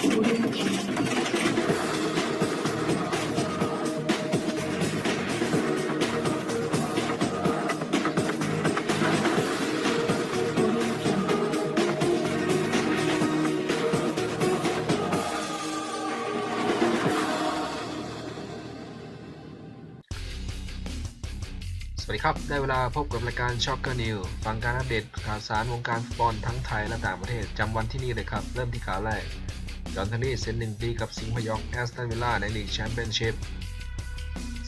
สวัสดีครับ ได้เวลาพบกับรายการช็อกเกอร์นิวฟังการอัปเดตข่าวสารวงการฟุตบอลทั้งไทยและต่างประเทศจำวันที่นี่เลยครับ เริ่มที่ข่าวแรก จอห์นเทนนี่เซ็นหนึ่งปีกับสิงห์พยองแอสตันวิลล่าในลีกแชมเปี้ยนชิพ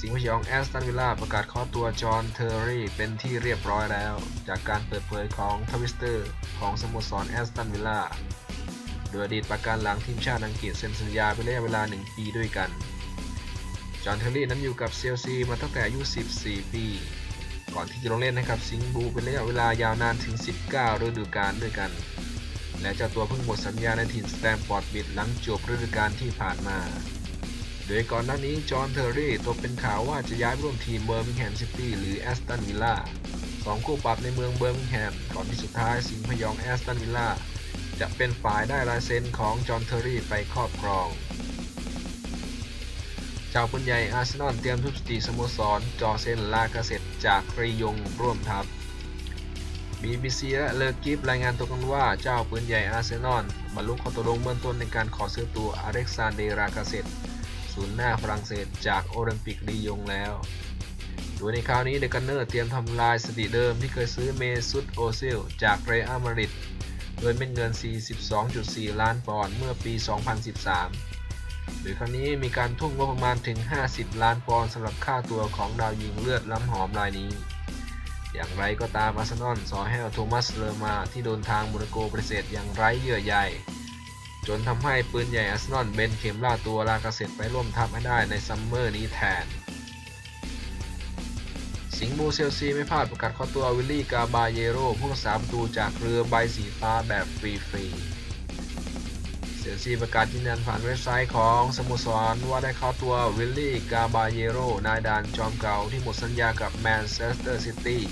สิงห์พยองแอสตันวิลล่าประกาศขอตัวจอห์นเทอร์รี่เป็นที่เรียบร้อยแล้ว จากการเปิดเผยของทวิสเตอร์ของสโมสรแอสตันวิลล่าโดยอดีตประการหลังทีมชาติอังกฤษเซ็นสัญญาเป็นระยะเวลา 1 ปีด้วยกัน จอห์นเทอร์รี่นั้นอยู่กับเซลซีมาตั้งแต่อายุ 14 ปี ก่อนที่จะลงเล่นให้กับสิงห์บูเป็นระยะเวลายาวนานถึง 19ฤดูกาลด้วยกัน และเจ้าตัวเพิ่งหมดสัญญาในถิ่นสแตมฟอร์ดบิดหลังจบฤดูกาลที่ผ่านมา โดยก่อนหน้านี้จอห์นเทอร์รี่ตกเป็นข่าวว่าจะย้ายร่วมทีมเบอร์มิงแฮมซิตี้หรือแอสตันวิลล่าสองคู่ปรับในเมืองเบอร์มิงแฮมก่อนที่สุดท้ายสิงพยองแอสตันวิลล่าจะเป็นฝ่ายได้ลายเซ็นของจอห์นเทอร์รี่ไปครอบครองเจ้าปืนใหญ่อาร์เซนอลเตรียมทุบสติสโมสรจอเซนลากาเซตจากรียงร่วมทัพ BBC และเลอกิฟรายงานตัวกันว่าเจ้าปืนใหญ่อาร์เซนอลบรรลุข้อตกลงเบื้องต้นในการขอซื้อตัวอเล็กซานเดรากาเซตศูนย์หน้าฝรั่งเศสจากโอลิมปิกรียงแล้ว โดยในคราวนี้เดกันเนอร์เตรียมทำลายสถิติเดิมที่เคยซื้อเมซุตโอซิลจากเรอัลมาดริดโดยเป็นเงิน 42.4 ล้านปอนด์เมื่อปี 2013โดยครั้งนี้มีการทุ่มงบประมาณถึง 50 ล้านปอนด์สำหรับค่าตัวของดาวยิงเลือดล้ำหอมรายนี้ อย่างไรก็ตามอาร์เซนอลสอให้โทมัสเลอมาที่โดนทางโมนาโกปฏิเสธอย่างไร้เยื่อใยจนทำให้ปืนใหญ่อาร์เซนอลเบนเข็มล่าตัวลากาเซตไปร่วมทัพให้ได้ในซัมเมอร์นี้แทน สิงห์บูเซลซีไม่พลาดประกาศข้อตัววิลลี่กาบาเยโร่ผู้รักษาประตูจากเรือใบสีฟ้าแบบฟรีๆ เซลซีประกาศยืนยันผ่านเว็บไซต์ของสโมสรว่าได้เข้าตัววิลลี่กาบาเยโรนายดานจอมเก่าที่หมดสัญญากับแมนเชสเตอร์ซิตี้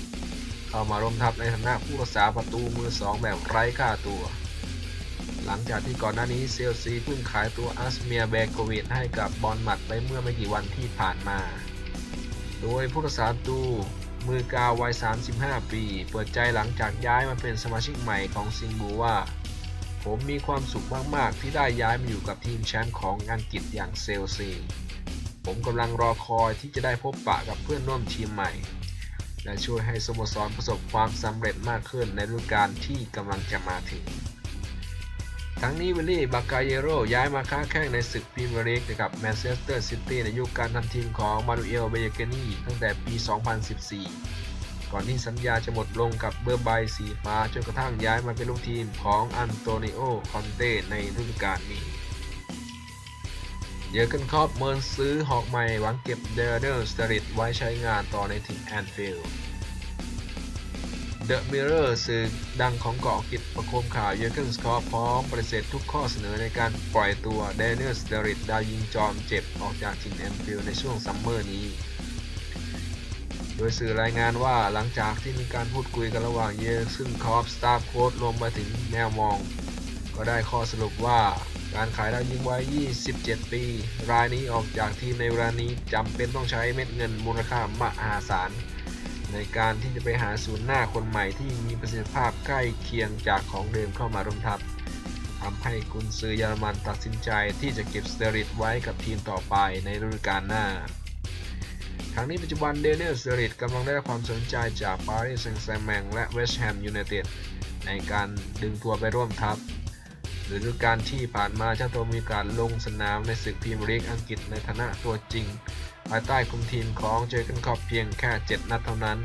เข้ามาร่วมทัพในฐานะผู้รักษาประตูมือสองแบบไร้ค่าตัว หลังจากที่ก่อนหน้านี้เซลซีเพิ่งขายตัวอัสเมียเบโกวิดให้กับบอลหมัดไปเมื่อไม่กี่วันที่ผ่านมา โดยผู้รักษาประตูมือกาววัย 35 ปี เปิดใจหลังจากย้ายมาเป็นสมาชิกใหม่ของซิงบูว่า ผมมีความสุขมาก ๆ ที่ได้ย้ายมาอยู่กับทีมแชมป์ของอังกฤษอย่างเซลซี ผมกำลังรอคอยที่จะได้พบปะกับเพื่อนร่วมทีมใหม่ และช่วยให้สโมสรประสบความสำเร็จมากขึ้นในฤดูกาลที่กำลังจะมาถึง ทั้งนี้วิลลี่บากาเยโรย้ายมาค้าแข่งในศึกพรีเมียร์ลีกกับแมนเชสเตอร์ซิตี้ในยุคการทำทีมของมานูเอลเบเยเกนีตั้งแต่ปี 2014 ก่อนที่สัญญาจะหมดลงกับเบอร์ใบสีฟ้าจนกระทั่งย้ายมาเป็นลูกทีมของอันโตนิโอ คอนเต้ในฤดูกาลนี้ เยอร์เกนครอปเมินซื้อหอกใหม่หวังเก็บเดเดอร์สตริตไว้ใช้งานต่อในทีมแอนฟิลด์ The Mirror สื่อดังของเกาะอังกฤษประโคมข่าวเยอร์เกนสคอปพร้อมปฏิเสธทุกข้อเสนอในการปล่อยตัวเดนิสสเตอริตดาวยิงจอมเจ็บออกจากทีมแอนฟิลด์ในช่วงซัมเมอร์นี้ ดยสื่อรายงานว่าหลังจากที่มีการพูดคุยกันระหว่างเยอซึ่งคอปสตาร์โค้ดรวมมาถึงแนวมอง ก็ได้ข้อสรุปว่าการขายดาวยิงวัย27 ปี รายนี้ออกจากทีมในเวลานี้จำเป็นต้องใช้เม็ดเงินมูลค่ามหาศาล ในการที่จะไปหาศูนย์หน้าคนใหม่ที่มีประสิทธิภาพใกล้เคียงจากของเดิมเข้ามาร่วมทัพทำให้กุนซือเยอรมันตัดสินใจที่จะเก็บสเตอริตไว้กับทีมต่อไปในฤดูกาลหน้า ทั้งนี้ปัจจุบันเดนิสสเตอริตกำลังได้รับความสนใจจากปารีสแซงต์แชร์แมงและเวสต์แฮมยูไนเต็ดในการดึงตัวไปร่วมทัพฤดูกาลที่ผ่านมาเจ้าตัวมีการลงสนามในศึกพรีเมียร์ลีกอังกฤษในฐานะตัวจริง ภายใต้คุมทีมของเจอร์เกนครอปเพียงแค่ 7 นัดเท่านั้น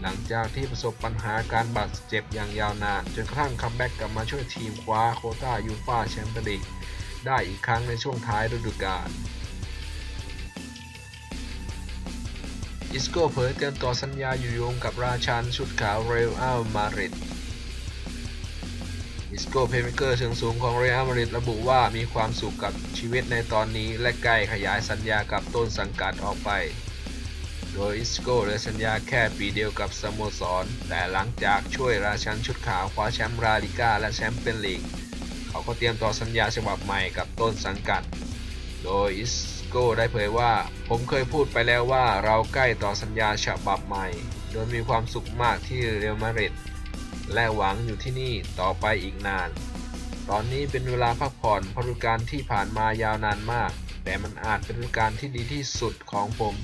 หลังจากที่ประสบปัญหาการบาดเจ็บอย่างยาวนานจนกระทั่งคัมแบ็กกลับมาช่วยทีมคว้าโคต้ายูฟ่าแชมเปี้ยนลีกได้อีกครั้งในช่วงท้ายฤดูกาล อิสโก้เผยเตรียมต่อสัญญาอยู่ยงกับราชันชุดขาวเรอัลมาดริดอิสโก้เพย์เมเกอร์เชิงสูงของเรอัลมาดริดระบุว่ามีความสุขกับชีวิตในตอนนี้และใกล้ขยายสัญญากับต้นสังกัดออกไป โดยอิสโก้เหลือสัญญาแค่ปีเดียวกับสโมสร แต่หลังจากช่วยราชันชุดขาวคว้าแชมป์ราลิก้าและแชมเปี้ยนลีก เขาก็เตรียมต่อสัญญาฉบับใหม่กับต้นสังกัด โดยอิส โก้ได้เผยว่า ผมเคยพูดไปแล้วว่าเราใกล้ต่อสัญญาฉบับใหม่ โดยมีความสุขมากที่เรอัลมาดริดและหวังอยู่ที่นี่ต่อไปอีกนาน ตอนนี้เป็นเวลาพักผ่อนเพราะฤดูกาลที่ผ่านมายาวนานมาก แต่มันอาจเป็นฤดูกาลที่ดีที่สุดของผม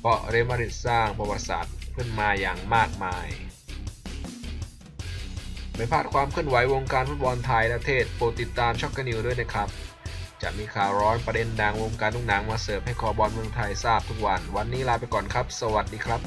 เพราะเรอัลมาดริดสร้างประวัติศาสตร์ขึ้นมาอย่างมากมายไม่พลาดความเคลื่อนไหววงการฟุตบอลไทยและเทศโปรดติดตามช็อกกนิวด้วยนะครับ จะมีข่าวร้อนประเด็นดังวงการทุกหนังมาเสิร์ฟให้คอบอลเมืองไทยทราบทุกวัน วันนี้ลาไปก่อนครับ สวัสดีครับ